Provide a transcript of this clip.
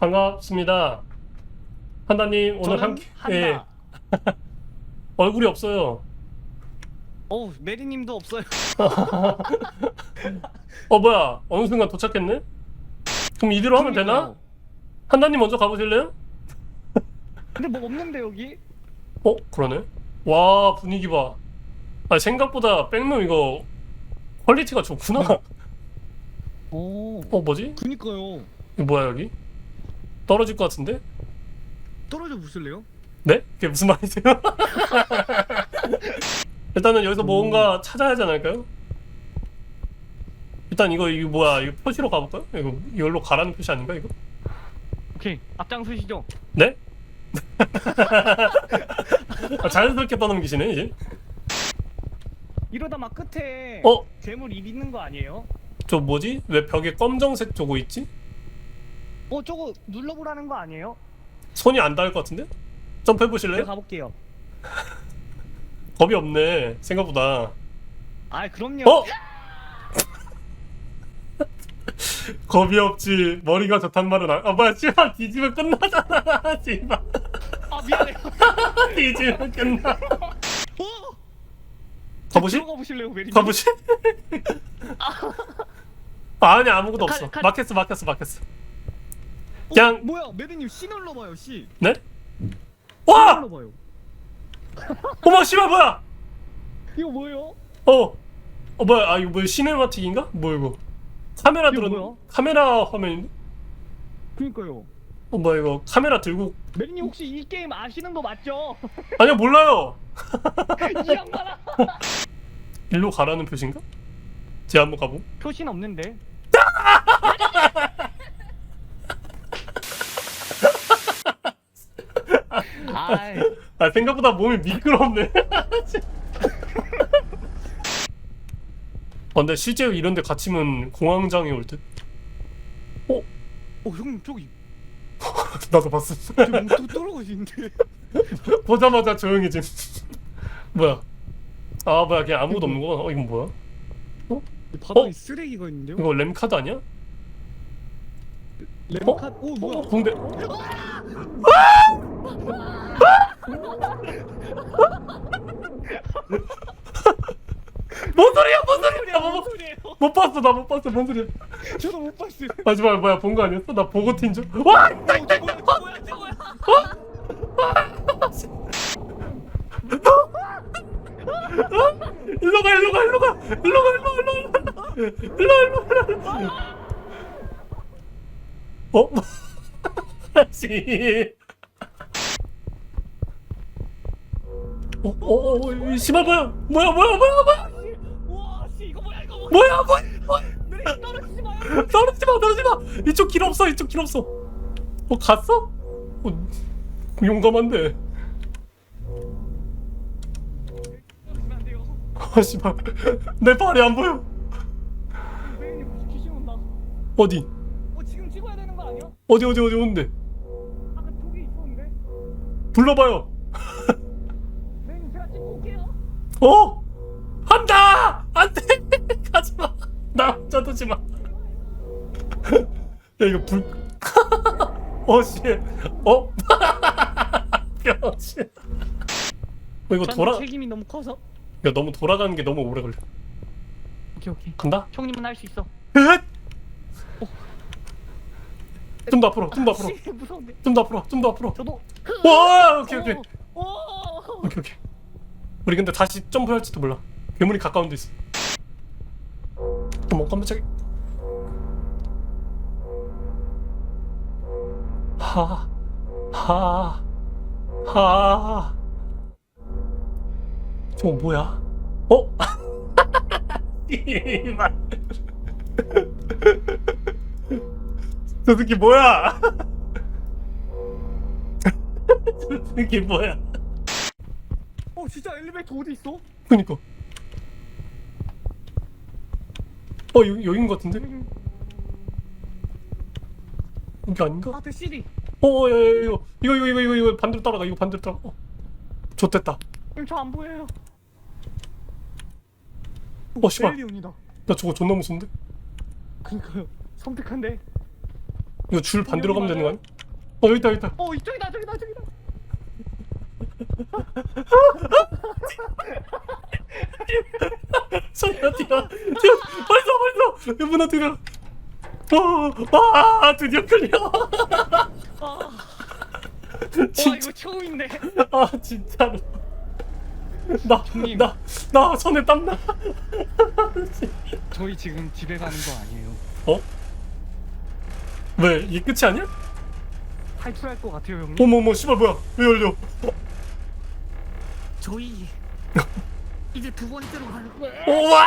반갑습니다. 한다님 오늘 저는 한 한다. 예, 얼굴이 없어요. 어우 메리님도 없어요. 어 뭐야 어느 순간 도착했네? 그럼 이대로 하면 되나? 한다님 먼저 가보실래요? 근데 뭐 없는데 여기? 어 그러네. 와 분위기 봐. 아 생각보다 백룸 이거 퀄리티가 좋구나. 오. 어 뭐지? 그니까요. 이거 뭐야 여기? 떨어질 것 같은데? 떨어져 보실래요? 네? 그게 무슨 말이세요? 일단은 여기서 뭔가 찾아야 하지 않을까요? 일단 이거 이거 뭐야 이거 표시로 가볼까요? 이거 이걸로 가라는 표시 아닌가 이거? 오케이 앞장서시죠. 네? 아, 자연스럽게 떠넘기시네 이제. 이러다 막 끝에 어? 괴물 입 있는 거 아니에요? 저 뭐지? 왜 벽에 검정색 저거 있지? 어 저거 눌러보라는 거 아니에요? 손이 안 닿을 것 같은데? 점프해 보실래요? 가볼게요. 겁이 없네 생각보다. 아 그럼요. 어? 겁이 없지 머리가 좋단 말은 안... 아 뭐야 씨발 뒤지면 끝나잖아 씨발 아 미안해요. 뒤지면 끝나 어? 가보실? 들어가 보실래요 메리님? 가보실? 아, 아니 아무것도 가- 없어 가- 막혔어 막혔어 막혔어 어, 그냥- 뭐야 메리님 씨 눌러봐요 씨. 네? 씨 와! 눌러봐요. 어머 씨발 뭐야 이거 뭐예요? 어, 어 뭐야 아 이거 뭐야 시네마틱인가? 뭐 이거 카메라 이거 들어 뭐야? 카메라 화면인데? 그니까요. 어 뭐야 이거 카메라 들고 메리님 혹시 이 게임 아시는 거 맞죠? 아니요 몰라요 이 양반아. 일로 가라는 표시인가? 제가 한번 가보 표시는 없는데. 아이, 아 생각보다 몸이 미끄럽네. 어, 근데 실제 이런 데 갇히면 공황장애 올 듯. 어? 어 형님 저기 나도 봤어. 저기 또 떨어지는데. 보자마자 조용해짐. 뭐야? 아 뭐야 그냥 아무것도 없는 거야? 어 이건 뭐야? 바닥에 어? 쓰레기가 있는데요? 이거 램 카드 아니야? 레몬카드. 오 뭐야? 어, 붕대. 뭔 소리야 뭔 소리야 못, 소리예요? 못 봤어 나 못 봤어 뭔 소리야 저도 못 봤어 마지막에 뭐야 본 거 아니었어? 나 보고 튄줄 와! 어, 나 어, 저거야, 저거야, 저거야. 일로 가 일로 가 일로 가 일로 가 일로 가 일로 가 일로 와, 일로 와, 일로 와. 어? 어, 어, 어, 이 씨발 뭐야? 뭐야, 뭐야, 뭐야, 뭐야? 우와 씨 이거 뭐야 이거 뭐야? 뭐야, 뭐야, 뭐야? 메리 떨어지지 마요. 떨어지지 마, 떨어지지 마. 이쪽 길 없어, 이쪽 길 없어. 어, 갔어? 어, 용감한데. 떨어지면 안 돼요. 아, 씨발. 내 발이 안 보여. 귀신 온다. 어디? 어 지금 찍어야 되는 거 아니야? 어디, 어디, 어디 오는데? 아까 저기 있었는데. 불러봐요. 어? 한다! 안 돼! 가지 마! 나 혼자 두지 마. 야, 이거 불. 어, 씨. 어? 병신. 어, 이거 저한테 돌아. 책임이 너무 커서. 야, 너무 돌아가는 게 너무 오래 걸려. 오케이 오케이. 간다? 형님은 할 수 있어. 으앗! 좀더 앞으로, 좀 더 앞으로, 씨 무서운데. 좀 더 앞으로, 좀 더 앞으로. 저도. 와, 오케이, 오케이. 오. 오케이, 오케이. 우리 근데 다시 점프할지도 몰라. 괴물이 가까운 데 있어. 어머, 깜짝이야. 하, 하, 하. 저거 뭐야? 어? 이발. 저 새끼 뭐야? 저 새끼 뭐야? 어 진짜 엘리베이터 어디 있어? 그니까. 어, 여기, 여긴 것 같은데? 여기 아닌가? 앞에 CD. 어, 어, 야, 야, 이거, 이거, 이거, 이거, 이거, 이거 반대로 따라가, 이거 반대로 따라가. 어. 좋됐다. 저안 보여요. 어, 씨발. 나 저거 존나 무서운데? 그니까요. 섬뜩한데. 이거 줄 반대로 가면 되는 거 아니야? 어 여기 있다 여기 있다 어 이쪽이다 저기다 저기다. 손이야 뛰어 뛰어 빨리 써 빨리 써 문화 뛰어 어아 드디어 아, 와 진짜 이거 처음인데. 아 진짜로 나 형님. 나나 손에 땀나 저희 지금 집에 가는 거 아니에요? 어? 왜 이게 끝이 아니야? 탈출할 것 같아요 형님. 어머어머 씨발 뭐야 왜 열려 저희 이제 두 번째로 가는 거예요. 우와